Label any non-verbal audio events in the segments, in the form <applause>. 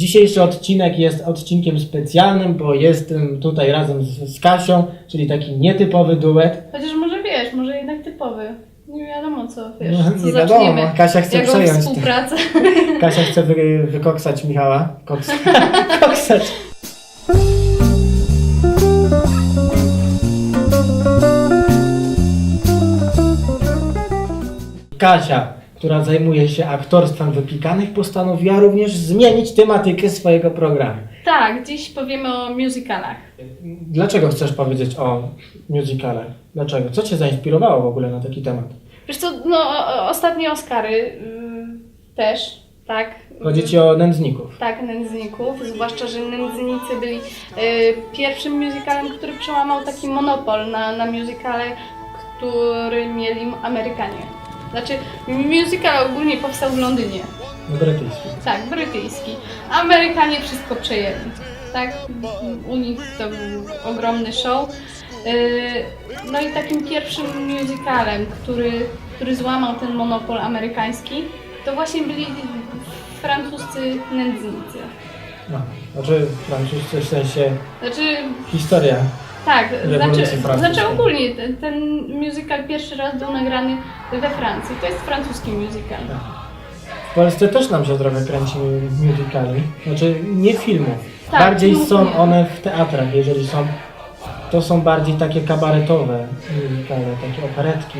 Dzisiejszy odcinek jest odcinkiem specjalnym, bo jestem tutaj razem z, z Kasią, czyli taki nietypowy duet. Chociaż może wiesz, może jednak typowy. Nie wiadomo co, wiesz, No, co nie wiadomo, zaczniemy. Kasia chce Jaką przejąć. współpracę. <laughs> Kasia chce wy, wykoksać Michała. Koks, <laughs> koksać. Kasia, która zajmuje się aktorstwem wypikanych, postanowiła również zmienić tematykę swojego programu. tak, dziś powiemy o musicalach. Dlaczego chcesz powiedzieć o musicalach? Dlaczego? Co Cię zainspirowało w ogóle na taki temat? Wiesz co, no ostatnie Oscary y, też, tak. Chodzi Ci o nędzników. Tak, nędzników, zwłaszcza, że nędznicy byli y, pierwszym musicalem, który przełamał taki monopol na, na musicale, który mieli Amerykanie. Znaczy, musical ogólnie powstał w Londynie. Brytyjski. Tak, brytyjski. Amerykanie wszystko przejęli. Tak, u nich to był ogromny show. Yy, No i takim pierwszym musicalem, który, który złamał ten monopol amerykański, to właśnie byli francuscy nędznicy. No, znaczy francuscy w sensie Znaczy, historia. Tak, znaczy, znaczy ogólnie ten, ten musical pierwszy raz był nagrany we Francji. To jest francuski musical. W Polsce też nam się trochę kręci musicali. Znaczy nie filmów. Tak, bardziej filmów są nie. one w teatrach, jeżeli są. To są bardziej takie kabaretowe musicale, takie operetki.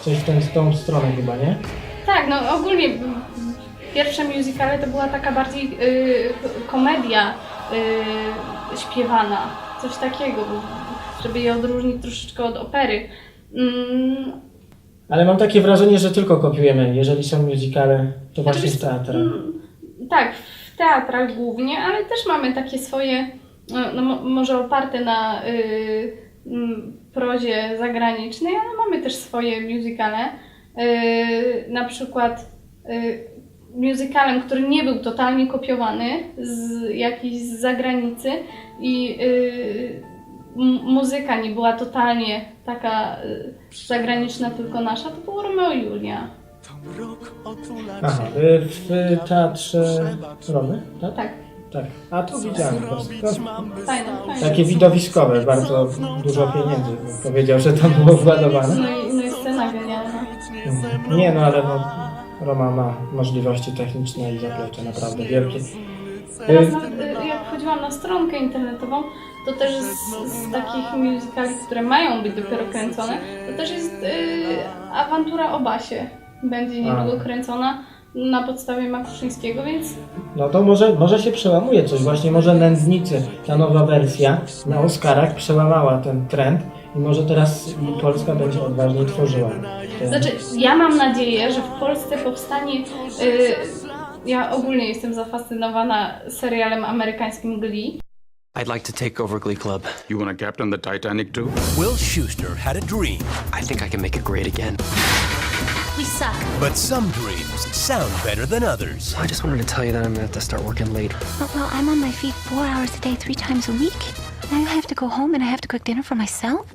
Coś w tę, w tą stronę chyba, nie? Tak, no ogólnie pierwsze musicale to była taka bardziej y, komedia y, śpiewana, coś takiego, żeby je odróżnić troszeczkę od opery. Mm, Ale mam takie wrażenie, że tylko kopiujemy. Jeżeli są musicale, to właśnie Znaczy, teatrach. mm, tak, w teatrach głównie, ale też mamy takie swoje, no, no mo- może oparte na y, mm, prozie zagranicznej, ale mamy też swoje musicale. Y, na przykład y, musicalem, który nie był totalnie kopiowany z jakiejś z zagranicy i y, muzyka nie była totalnie taka y, zagraniczna, tylko nasza, to było Romeo i Julia. Aha, y, w teatrze Romy, tak? Tak, Tak. A to widziałem po prostu. To fajne, fajne. Takie widowiskowe, bardzo dużo pieniędzy. Powiedział, że tam było władowane. No i, no i scena genialna. Nie no, ale no, Roma ma możliwości techniczne i zaplecze naprawdę wielkie. Teraz Y, nawet, y, jak wchodziłam na stronkę internetową, to też z, z takich musicali, które mają być dopiero kręcone, to też jest y, awantura o Basie. Będzie niedługo kręcona na podstawie Makuszyńskiego, więc No to może, może się przełamuje coś, właśnie może Nędznicy, ta nowa wersja na Oscarach przełamała ten trend i może teraz Polska będzie odważniej tworzyła. Znaczy, ja mam nadzieję, że w Polsce powstanie. Y, ja ogólnie jestem zafascynowana serialem amerykańskim Glee. I'd like to take over Glee Club. You want to captain the Titanic too? Will Schuster had a dream, I think I can make it great again. We suck. but some dreams sound better than others. I just wanted to tell you that I'm gonna have to start working late. Well, well, I'm on my feet four hours a day, three times a week. Now I have to go home and I have to cook dinner for myself.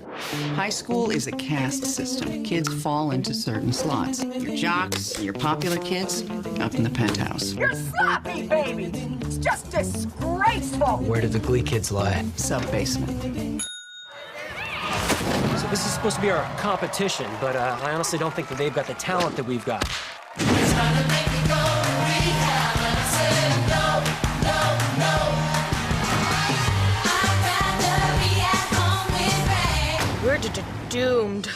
High school is a caste system. Kids fall into certain slots. Your jocks, your popular kids, up in the penthouse. You're sloppy, baby! It's just disgraceful! Where do the Glee kids lie? Sub basement. So this is supposed to be our competition, but uh, I honestly don't think that they've got the talent that we've got. Doomed.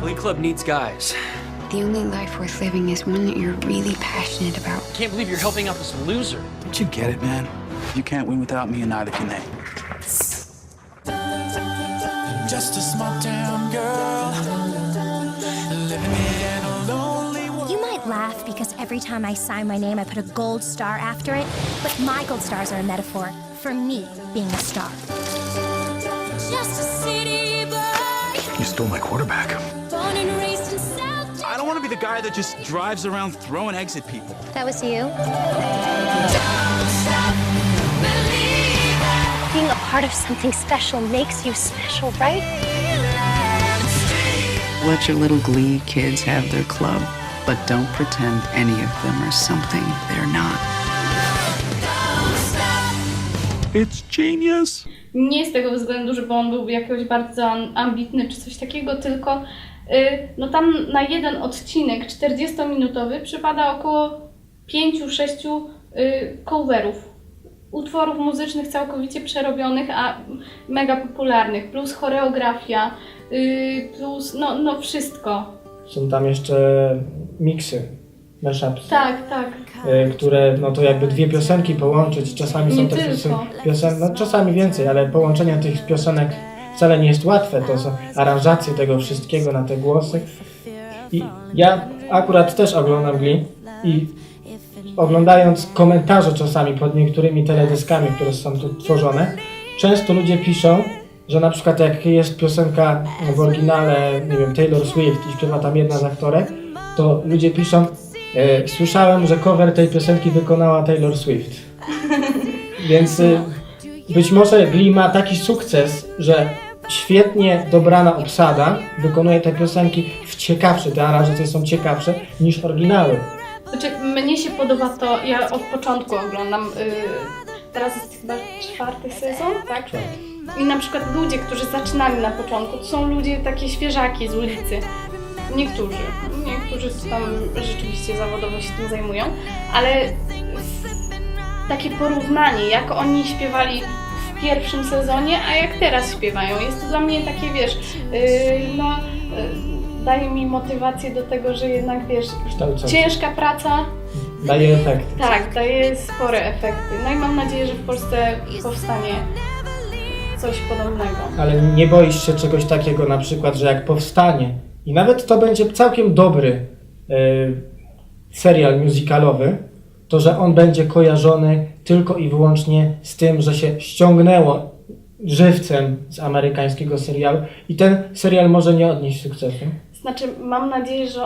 Glee Club needs guys. The only life worth living is one that you're really passionate about. Can't believe you're helping out this loser. Don't you get it, man? You can't win without me, and neither can they. Just a small town girl living in a lonely world. You might laugh because every time I sign my name, I put a gold star after it, but my gold stars are a metaphor for me being a star. You stole my quarterback. born and raised in South. I don't want to be the guy that just drives around throwing eggs at people. That was you. Being a part of something special makes you special, right? Let your little glee kids have their club, but don't pretend any of them are something they're not. It's genius. Nie z tego względu, żeby on był jakoś bardzo am- ambitny czy coś takiego, tylko y, no tam na jeden odcinek 40-minutowy przypada około 5-6 y, coverów. Utworów muzycznych całkowicie przerobionych, a mega popularnych, plus choreografia, y, plus no, no wszystko. Są tam jeszcze miksy, mashupsy. Tak, tak. y, które no to jakby dwie piosenki połączyć, czasami są Nie te tylko. piosen, no czasami więcej, ale połączenie tych piosenek wcale nie jest łatwe, to są aranżacje tego wszystkiego na te głosy. I ja akurat też oglądam Glee i oglądając komentarze czasami pod niektórymi teledyskami, które są tu tworzone, często ludzie piszą, że na przykład jak jest piosenka w oryginale, nie wiem, Taylor Swift i śpiewa tam jedna z aktorek, to ludzie piszą, e, słyszałem, że cover tej piosenki wykonała Taylor Swift. Więc e, być może Glee ma taki sukces, że świetnie dobrana obsada wykonuje te piosenki w ciekawsze, te aranżacje są ciekawsze niż oryginały. Znaczy, mnie się podoba to, ja od początku oglądam, y, teraz jest chyba czwarty sezon, tak? I na przykład ludzie, którzy zaczynali na początku, to są ludzie takie świeżaki z ulicy. Niektórzy, niektórzy tam rzeczywiście zawodowo się tym zajmują, ale takie porównanie, jak oni śpiewali w pierwszym sezonie, a jak teraz śpiewają, jest to dla mnie takie, wiesz, yy, no, yy, daje mi motywację do tego, że jednak, wiesz, Kształcące. ciężka praca, Daje efekt. tak, daje spore efekty. No i mam nadzieję, że w Polsce powstanie coś podobnego. Ale nie boisz się czegoś takiego na przykład, że jak powstanie i nawet to będzie całkiem dobry e, serial musicalowy, to że on będzie kojarzony tylko i wyłącznie z tym, że się ściągnęło żywcem z amerykańskiego serialu i ten serial może nie odnieść sukcesu. Znaczy, mam nadzieję, że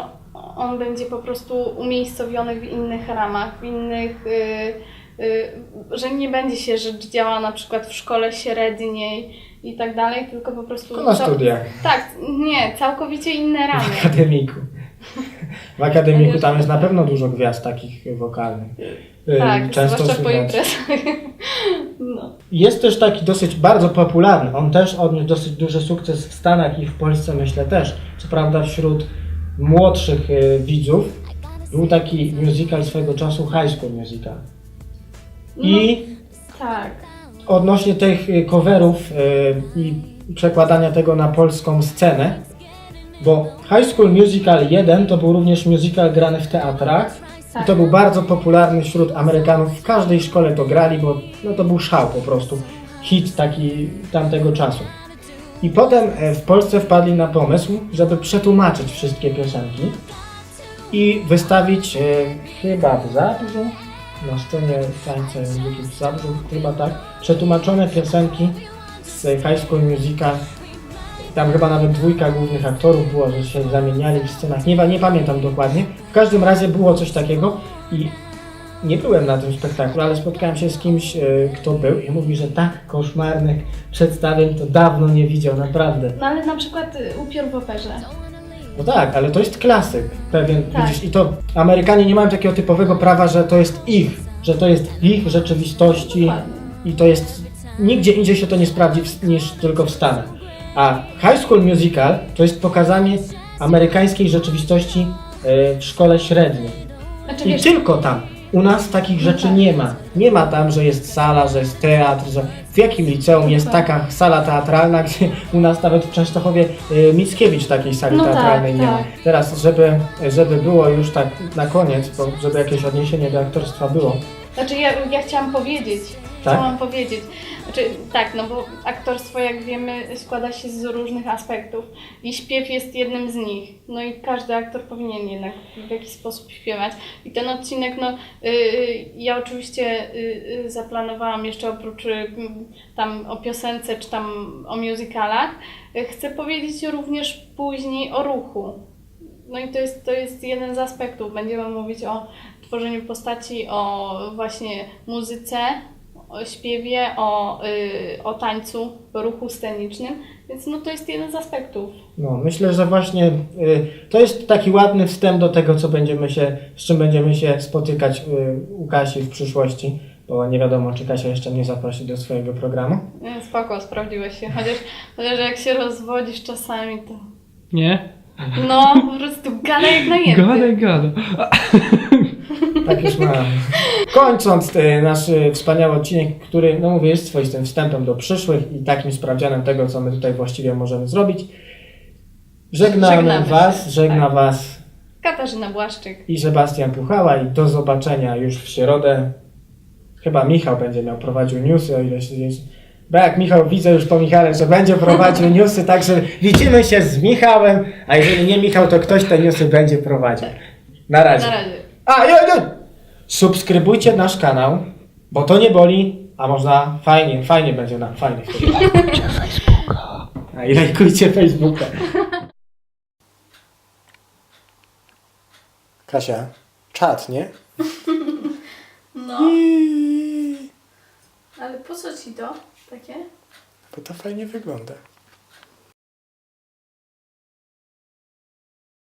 on będzie po prostu umiejscowiony w innych ramach, w innych. Yy, yy, że nie będzie się rzecz działa na przykład w szkole średniej i tak dalej, tylko po prostu. Tylko na studiach. Tak, nie, całkowicie inne ramy. W akademiku. W akademiku tam jest na pewno dużo gwiazd takich wokalnych. Tak, zwłaszcza po słychać. imprezach. No. Jest też taki dosyć bardzo popularny. On też odniósł dosyć duży sukces w Stanach i w Polsce myślę też. Co prawda wśród młodszych e, widzów był taki musical swego czasu High School Musical. I Tak. Odnośnie tych e, coverów e, i przekładania tego na polską scenę, bo High School Musical 1 to był również musical grany w teatrach i Tak. to był bardzo popularny wśród Amerykanów. W każdej szkole to grali, bo no to był szał po prostu. Hit taki tamtego czasu. I potem e, w Polsce wpadli na pomysł, żeby przetłumaczyć wszystkie piosenki i wystawić e, chyba w Zabrzu, na scenie tańca muzyki w Zabrzu, chyba tak, przetłumaczone piosenki z High School Musical. Tam chyba nawet dwójka głównych aktorów było, że się zamieniali w scenach. Nie, nie pamiętam dokładnie. W każdym razie było coś takiego i nie byłem na tym spektaklu, ale spotkałem się z kimś, e, kto był i mówi, że tak koszmarnych przedstawień to dawno nie widział, naprawdę. no ale na przykład y, upiór w operze. No tak, ale to jest klasyk pewien, Tak. widzisz, i to Amerykanie nie mają takiego typowego prawa, że to jest ich, że to jest ich rzeczywistości Dokładnie. i to jest, nigdzie indziej się to nie sprawdzi w, niż tylko w Stanach. A High School Musical to jest pokazanie amerykańskiej rzeczywistości e, w szkole średniej. Znaczy, I wiesz, tylko tam. U nas takich rzeczy nie ma. Nie ma tam, że jest sala, że jest teatr, że w jakim liceum jest taka sala teatralna, <laughs> gdzie u nas nawet w Częstochowie y, Mickiewicz takiej sali No tak, teatralnej nie ma. tak. Teraz, żeby, żeby było już tak na koniec, bo żeby jakieś odniesienie do aktorstwa było. Znaczy ja, ja chciałam powiedzieć, Tak? chciałam powiedzieć, znaczy tak, no bo aktorstwo jak wiemy składa się z różnych aspektów i śpiew jest jednym z nich, no i każdy aktor powinien jednak w jakiś sposób śpiewać i ten odcinek, no yy, ja oczywiście yy, zaplanowałam jeszcze oprócz yy, tam o piosence czy tam o musicalach, yy, chcę powiedzieć również później o ruchu, no i to jest, to jest jeden z aspektów. Będziemy mówić o tworzeniu postaci, o właśnie muzyce, o śpiewie, o, y, o tańcu, ruchu scenicznym, więc no to jest jeden z aspektów. No, myślę, że właśnie y, to jest taki ładny wstęp do tego, co będziemy się, z czym będziemy się spotykać y, u Kasi w przyszłości, bo nie wiadomo, czy Kasia jeszcze mnie zaprosi do swojego programu. Nie, Spoko, sprawdziłeś się. Chociaż, chociaż jak się rozwodzisz czasami, to... Nie? No, po prostu gada jak najęty. gada. Tak już mam. Kończąc nasz wspaniały odcinek, który, no mówię, jest swoistym wstępem do przyszłych i takim sprawdzianem tego, co my tutaj właściwie możemy zrobić. Żegnamy, Żegnamy Was, się, żegna tak. Was Katarzyna Błaszczyk. i Sebastian Puchała i do zobaczenia już w środę. Chyba Michał będzie miał prowadził newsy, o ile się jest. Bo jak Michał widzę już po Michale, że będzie prowadził newsy, także widzimy się z Michałem, a jeżeli nie Michał, to ktoś te newsy będzie prowadził. Na razie. Na razie. A, jo, jo. Subskrybujcie nasz kanał, bo to nie boli, a można fajnie, fajnie będzie na fajnie. wtedy. Lajkujcie Facebooka. A i lajkujcie Facebooka. Kasia, czat, nie? No. Ale po co ci to takie? Bo to fajnie wygląda.